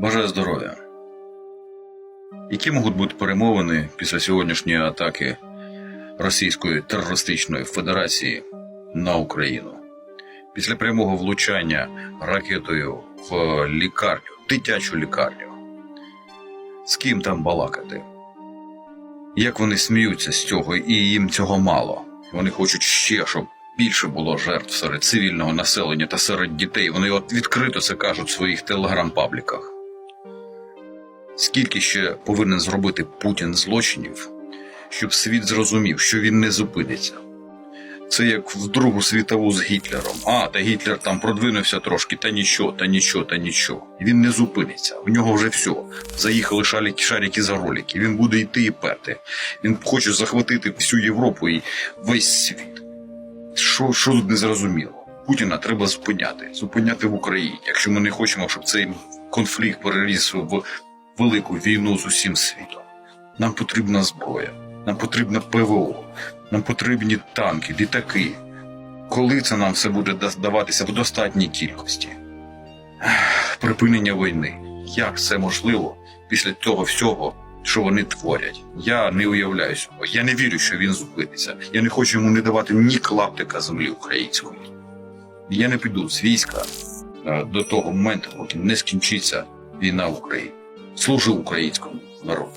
Бажаю здоров'я. Які можуть бути перемовини після сьогоднішньої атаки Російської терористичної федерації на Україну? Після прямого влучання ракетою в лікарню, дитячу лікарню? З ким там балакати? Як вони сміються з цього, і їм цього мало. Вони хочуть ще, щоб більше було жертв серед цивільного населення та серед дітей. Вони от відкрито це кажуть в своїх телеграм-пабліках. Скільки ще повинен зробити Путін злочинів, щоб світ зрозумів, що він не зупиниться? Це як в Другу світову з Гітлером. А, та Гітлер там продвинувся трошки, та нічого, та нічого, та нічого. Він не зупиниться. У нього вже все. Заїхали шарики, шарики за ролики. Він буде йти і перти. Він хоче захватити всю Європу і весь світ. Що, що тут не зрозуміло? Путіна треба зупиняти, зупиняти в Україні, якщо ми не хочемо, щоб цей конфлікт переріс в велику війну з усім світом. Нам потрібна зброя, нам потрібна ПВО, нам потрібні танки, літаки. Коли це нам все буде да- даватися в достатній кількості? Припинення війни. Як це можливо після того всього, що вони творять? Я не уявляю цього. Я не вірю, що він зупиниться. Я не хочу йому не давати ні клаптика землі української. Я не піду з війська е, до того моменту, поки не скінчиться війна в Україні. Служу українському народу.